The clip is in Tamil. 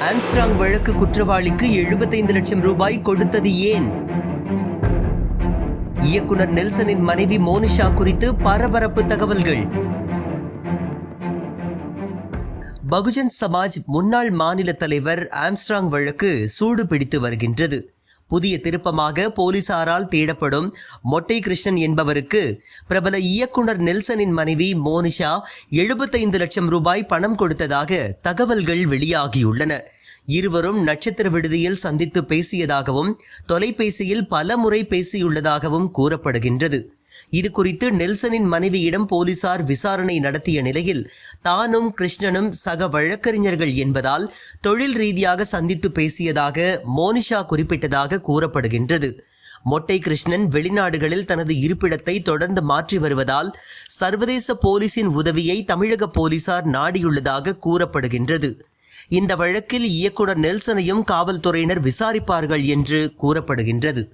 ஆம்ஸ்ட்ராங் வழக்கு குற்றவாளிக்கு 75 லட்சம் ரூபாய் கொடுத்தது ஏன்? இயக்குனர் நெல்சனின் மனைவி மோனிஷா குறித்து பரபரப்பு தகவல்கள். பகுஜன் சமாஜ் முன்னாள் மாநில தலைவர் ஆம்ஸ்ட்ராங் வழக்கு சூடு பிடித்து வருகின்றது. புதிய திருப்பமாக போலீசாரால் தேடப்படும் மொட்டை கிருஷ்ணன் என்பவருக்கு பிரபல இயக்குனர் நெல்சனின் மனைவி மோனிஷா 75 லட்சம் ரூபாய் பணம் கொடுத்ததாக தகவல்கள் வெளியாகியுள்ளன. இருவரும் நட்சத்திர விடுதியில் சந்தித்து பேசியதாகவும் தொலைபேசியில் பல முறை பேசியுள்ளதாகவும் கூறப்படுகின்றது. இது குறித்து நெல்சனின் மனைவியிடம் போலீசார் விசாரணை நடத்திய நிலையில் தானும் கிருஷ்ணனும் சக வழக்கறிஞர்கள் என்பதால் தொழில் ரீதியாக சந்தித்து பேசியதாக மோனிஷா குறிப்பிட்டதாக கூறப்படுகின்றது. மொட்டை கிருஷ்ணன் வெளிநாடுகளில் தனது இருப்பிடத்தை தொடர்ந்து மாற்றி வருவதால் சர்வதேச போலீசின் உதவியை தமிழக போலீசார் நாடியுள்ளதாக கூறப்படுகின்றது. இந்த வழக்கில் இயக்குனர் நெல்சனையும் காவல்துறையினர் விசாரிப்பார்கள் என்று கூறப்படுகின்றது.